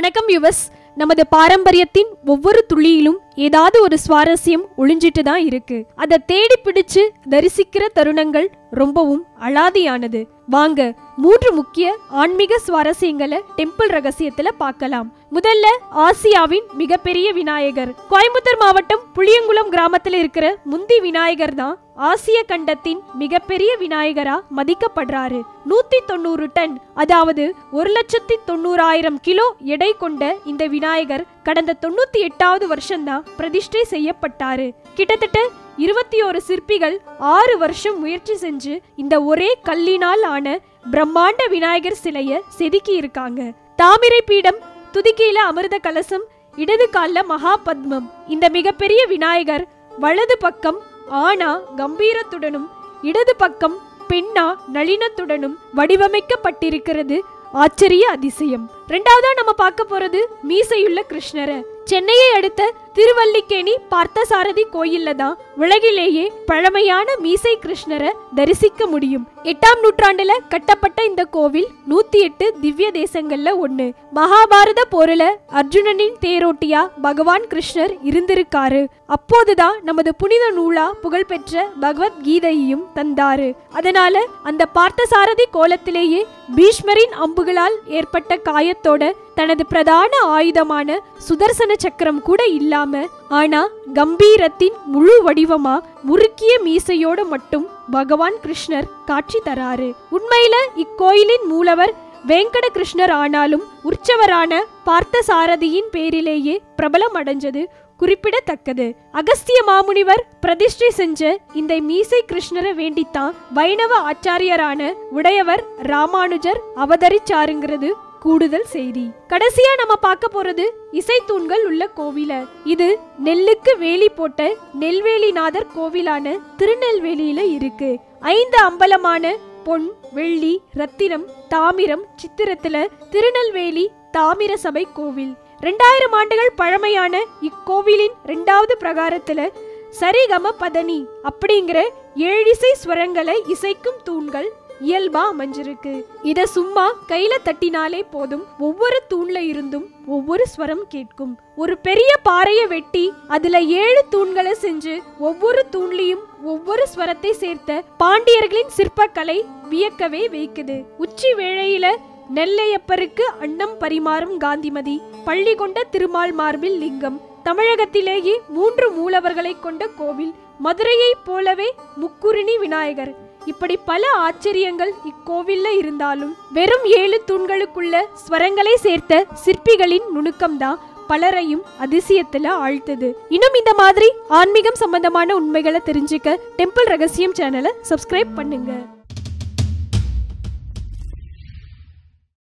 வணக்கம் யுவஸ் நமது பாரம்பரியத்தின் ஒவ்வொரு துளியிலும் ஏதாவது ஒரு சுவாரஸ்யம் ஒளிஞ்சிட்டு தான் இருக்கு. அதை தேடி பிடிச்சு தரிசிக்கிற தருணங்கள் ரொம்பவும் அலாதியானது. வாங்க மூன்று முக்கிய ஆன்மீக சுவாரஸ்யங்களை டெம்பிள் ரகசியத்துல பார்க்கலாம். முதல்ல ஆசியாவின் மிகப்பெரிய விநாயகர். கோயம்புத்தூர் மாவட்டம் புளியங்குளம் கிராமத்துல இருக்கிற முந்தி விநாயகர் தான் ஆசிய கண்டத்தின் மிகப்பெரிய விநாயகரா மதிக்கப்படுறாரு. நூத்தி தொண்ணூறு டன் அதாவது ஒரு லட்சத்தி தொண்ணூறாயிரம் கிலோ எடை கொண்ட இந்த விநாயகர் கடந்த தொண்ணூத்தி எட்டாவது வருஷம்தான் பிரதிஷ்டை செய்யப்பட்டாரு. கிட்டத்தட்ட இருபத்தி ஒரு சிற்பிகள் ஆறு வருஷம் முயற்சி செஞ்சு இந்த ஒரே கல்லினால் ஆன பிரம்மாண்ட விநாயகர் சிலைய செதுக்கி இருக்காங்க. தாமிரை பீடம் துதிக்கையில அமிர்த கலசம் இடது கால்ல மகா பத்மம் இந்த மிகப்பெரிய விநாயகர் வலது பக்கம் ஆனா கம்பீரத்துடனும் இடது பக்கம் பெண்ணா நளினத்துடனும் வடிவமைக்கப்பட்டிருக்கிறது. ஆச்சரிய அதிசயம். ரெண்டாவதா நம்ம பார்க்க போறது மீசையுள்ள கிருஷ்ணரை. சென்னையை அடுத்த திருவல்லிக்கேணி பார்த்தசாரதி கோயில்ல தான் உலகிலேயே பழமையான மீசை கிருஷ்ணரை தரிசிக்க முடியும். எட்டாம் நூற்றாண்டுல கட்டப்பட்ட இந்த கோவில் நூத்தி எட்டு திவ்ய தேசங்கள்ல ஒண்ணு. மகாபாரத போரில அர்ஜுனனின் தேரோட்டியா பகவான் கிருஷ்ணர் இருந்திருக்காரு. அப்போதுதான் நமது புனித நூலா புகழ்பெற்ற பகவத்கீதையையும் தந்தாரு. அதனால அந்த பார்த்தசாரதி கோலத்திலேயே பீஷ்மரின் அம்புகளால் ஏற்பட்ட காயத்தோட தனது பிரதான ஆயுதமான சுதர்சன சக்கரம் கூட இல்லாம ஆனா கம்பீரத்தின் முழு வடிவமா முறுக்கிய மீசையோட மட்டும் பகவான் கிருஷ்ணர் காட்சி தராரு உண்மையில இக்கோயிலின் மூலவர் வேங்கட கிருஷ்ணர் ஆனாலும் உற்சவரான பார்த்தசாரதியின் பேரிலேயே பிரபலம் அடைஞ்சது குறிப்பிடத்தக்கது. அகஸ்திய மாமுனிவர் பிரதிஷ்டை செஞ்ச இந்த மீசை கிருஷ்ணரை வேண்டித்தான் வைணவ ஆச்சாரியரான உடையவர் ராமானுஜர் அவதரிச்சாருங்கிறது கூடுதல் செய்தி. கடைசியா நம்ம பார்க்க போறது இசைத்தூண்கள் உள்ள கோவில. இது நெல்லுக்கு வேலி போட்ட நெல்வேலிநாதர் கோவிலான திருநெல்வேலியில இருக்கு. ஐந்து அம்பலமான பொன் வெள்ளி ரத்தினம் தாமிரம் சித்திரத்துல திருநெல்வேலி தாமிர சபை கோவில். ரெண்டாயிரம் ஆண்டுகள் பழமையான இக்கோவிலின் ரெண்டாவது பிரகாரத்துல சரிகம பதனி அப்படிங்கிற ஏழிசை ஸ்வரங்களை இசைக்கும் தூண்கள் இயல்பா அமைஞ்சிருக்கு. இத சும்மா கையில தட்டினாலே போதும். ஒவ்வொரு தூண்ல இருந்தும் ஒவ்வொரு ஸ்வரம் கேட்கும். ஒரு பெரிய பாறையை வெட்டி அதுல ஏழு தூண்களை செஞ்சு ஒவ்வொரு தூண்லையும் ஒவ்வொரு ஸ்வரத்தை சேர்த்த பாண்டியர்களின் சிற்பக்கலை வியக்கவே வைக்குது. உச்சி வேளையில நெல்லையப்பருக்கு அன்னம் பரிமாறும் காந்திமதி பள்ளி கொண்ட திருமால் மார்பில் லிங்கம் தமிழகத்திலேயே மூன்று மூலவர்களை கொண்ட கோவில் மதுரையைப் போலவே முக்குருணி விநாயகர் இப்படி பல ஆச்சரியங்கள் இக்கோவில்ல இருந்தாலும் வெறும் ஏழு தூண்களுக்குள்ள ஸ்வரங்களை சேர்த்த சிற்பிகளின் நுணுக்கம்தான் பலரையும் அதிசயத்துல ஆழ்த்தது. இன்னும் இந்த மாதிரி ஆன்மீகம் சம்பந்தமான உண்மைகளை தெரிஞ்சுக்க டெம்பிள் ரகசியம் சேனலை சப்ஸ்கிரைப் பண்ணுங்க.